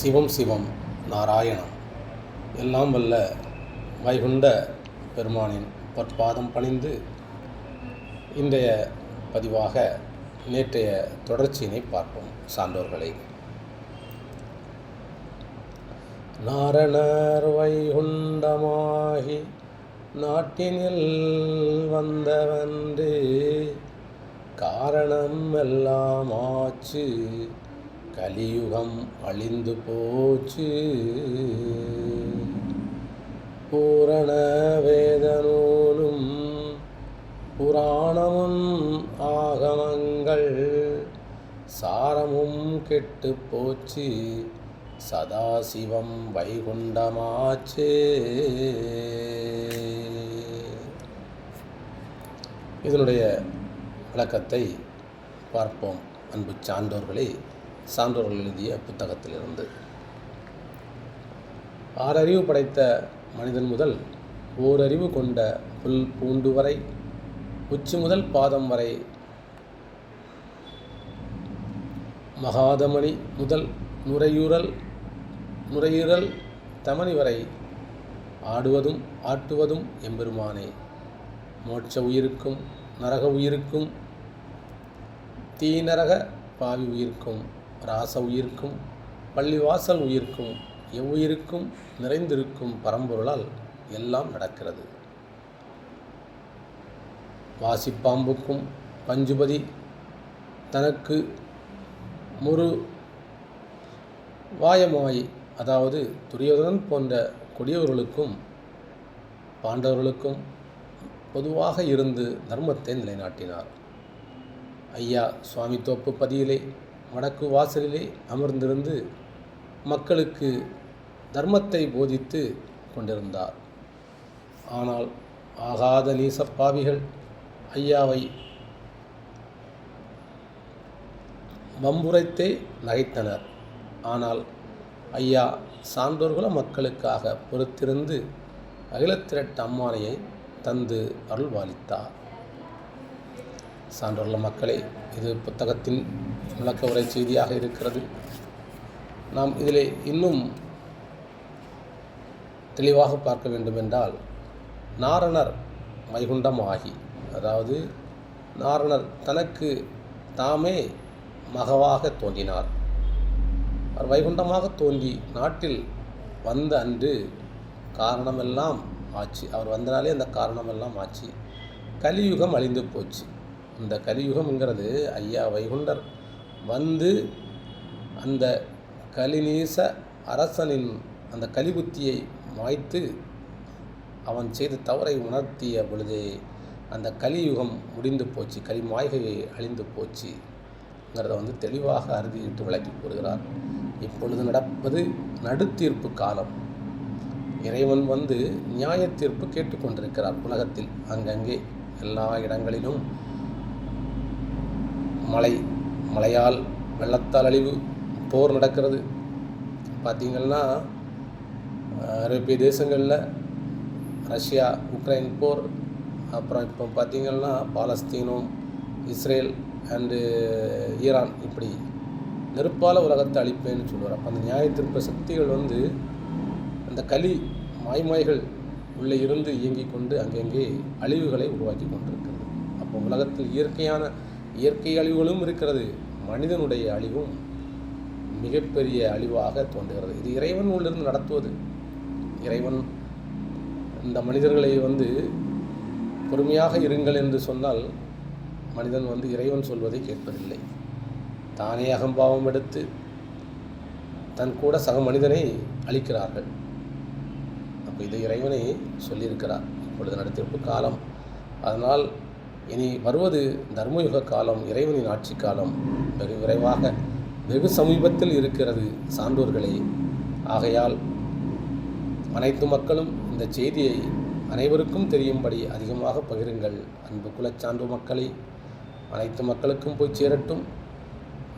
சிவம் சிவம் நாராயணம். எல்லாம் வல்ல வைகுண்ட பெருமானின் பொற்பாதம் பணிந்து இன்றைய பதிவாக நேற்றைய தொடர்ச்சியினை பார்ப்போம் சான்றோர்களை. நாரணர் வைகுண்டமாகி நாட்டினில் வந்தவன்று காரணம் எல்லாம் ஆச்சு. கலியுகம் அழிந்து போச்சு. பூரண வேதனூலும் புராணமும் ஆகமங்கள் சாரமும் கெட்டு போச்சு. சதாசிவம் வைகுண்டமாச்சே. இதனுடைய விளக்கத்தை பார்ப்போம். அன்பு சான்றோர்களே சான்றோர்கள் எழுதிய புத்தகத்திலிருந்து. ஆறறிவு படைத்த மனிதன் முதல் ஓரறிவு கொண்ட புல் பூண்டு வரை உச்சி முதல் பாதம் வரை மகாதமணி முதல் நுரையூரல் நுரையீரல் தமனி வரை ஆடுவதும் ஆட்டுவதும் எம்பெருமானே. மோட்ச உயிருக்கும் நரக உயிருக்கும் தீநரக பாவி உயிருக்கும். ராச உயிர்க்கும் பள்ளிவாசல் உயிர்க்கும் எவ்வுயிருக்கும் நிறைந்திருக்கும் பரம்பொருளால் எல்லாம் நடக்கிறது. வாசிப்பாம்புக்கும் பஞ்சுபதி தனக்கு முரு வாயமாய் அதாவது துரியோதனன் போன்ற கொடியவர்களுக்கும் பாண்டவர்களுக்கும் பொதுவாக இருந்து தர்மத்தை நிலைநாட்டினார். ஐயா சுவாமி தோப்பு பதியிலே வடக்கு வாசலிலே அமர்ந்திருந்து மக்களுக்கு தர்மத்தை போதித்து கொண்டிருந்தார். ஆனால் ஆகாத நீசப்பாவிகள் ஐயாவை வம்புரைத்தே நகைத்தனர். ஆனால் ஐயா சான்றோர்கள மக்களுக்காக பொறுத்திருந்து அகிலத்திரட்டு அம்மானையை தந்து அருள்வாளித்தார். சான்றுள்ள மக்களே இது புத்தகத்தின் விளக்க உரை செய்தியாக இருக்கிறது. நாம் இதில் இன்னும் தெளிவாக பார்க்க வேண்டுமென்றால் நாரணர் வைகுண்டமாகி அதாவது நாரணர் தனக்கு தாமே மகவாக தோன்றினார். அவர் வைகுண்டமாக தோன்றி நாட்டில் வந்த அன்று காரணமெல்லாம் ஆச்சு. அவர் வந்தனாலே அந்த காரணமெல்லாம் ஆச்சு. கலியுகம் அழிந்து போச்சு. இந்த கலியுகம்ங்கிறது ஐயா வைகுண்டர் வந்து அந்த கலிநீச அரசனின் அந்த கலிபுத்தியை மாய்த்து அவன் செய்த தவறை உணர்த்திய பொழுதே அந்த கலியுகம் முடிந்து போச்சு கலி மாய்கை அழிந்து போச்சுங்கிறத வந்து தெளிவாக அறுதியிட்டு விளக்கி கூறுகிறார். இப்பொழுது நடப்பது நடுத்தீர்ப்பு காலம். இறைவன் வந்து நியாய தீர்ப்பு கேட்டுக்கொண்டிருக்கிறார் உலகத்தில். அங்கங்கே எல்லா இடங்களிலும் மழை மழையால் வெள்ளத்தால் அழிவு போர் நடக்கிறது. பார்த்திங்கன்னா ஐரோப்பிய தேசங்களில் ரஷ்யா உக்ரைன் போர் அப்புறம் இப்போ பார்த்திங்கன்னா பாலஸ்தீனும் இஸ்ரேல் அண்டு ஈரான் இப்படி நெருப்பால் உலகத்தை அழிப்பேன்னு சொல்லுவார். அப்போ அந்த நியாயத்திற்ப சக்திகள் வந்து அந்த களி மாய்மாய்கள் உள்ளே இருந்து இயங்கிக் கொண்டு அங்கங்கே அழிவுகளை உருவாக்கி கொண்டிருக்கிறது. அப்போ உலகத்தில் இயற்கையான இயற்கை அழிவுகளும் இருக்கிறது மனிதனுடைய அழிவும் மிகப்பெரிய அழிவாக தோன்றுகிறது. இது இறைவன் உள்ளிருந்து நடத்துவது. இறைவன் இந்த மனிதர்களை வந்து பொறுமையாக இருங்கள் என்று சொன்னால் மனிதன் வந்து இறைவன் சொல்வதை கேட்பதில்லை. தானே அகம்பாவம் எடுத்து தன் கூட சக மனிதனை அழிக்கிறார்கள். அப்போ இதை இறைவனை சொல்லியிருக்கிறார். இப்பொழுது நடத்திருப்பு காலம். அதனால் இனி வருவது தர்மயுக காலம் இறைவனின் ஆட்சி காலம். வெகு விரைவாக வெகு சமீபத்தில் இருக்கிறது சான்றோர்களே. ஆகையால் அனைத்து மக்களும் இந்த செய்தியை அனைவருக்கும் தெரியும்படி அதிகமாக பகிருங்கள். அன்பு குலச்சான்று மக்களை அனைத்து மக்களுக்கும் போய் சேரட்டும்.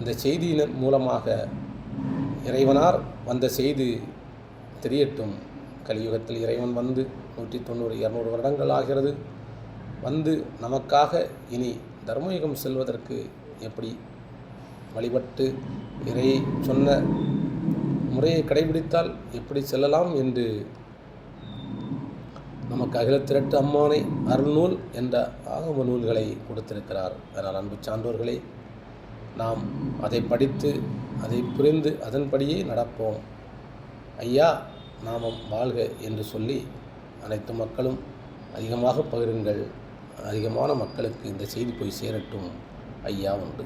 இந்த செய்தியின் மூலமாக இறைவனார் வந்த செய்தி தெரியட்டும். கலியுகத்தில் இறைவன் வந்து நூற்றி தொண்ணூறு இரநூறு வருடங்கள் ஆகிறது. வந்து நமக்காக இனி தர்மயுகம் செல்வதற்கு எப்படி வழிபட்டு இறை சொன்ன முறையை கடைபிடித்தால் எப்படி செல்லலாம் என்று நமக்கு அகிலத்திரட்டு அம்மானை அருள்நூல் என்ற ஆகம நூல்களை கொடுத்திருக்கிறார் அதனால் அன்பு சான்றோர்களே நாம் அதை படித்து அதை புரிந்து அதன்படியே நடப்போம். ஐயா நாமம் வாழ்க என்று சொல்லி அனைத்து மக்களும் அதிகமாக பகிருங்கள். அதிகமான மக்களுக்கு இந்த செய்தி போய் சேரட்டும் ஐயா உண்டு.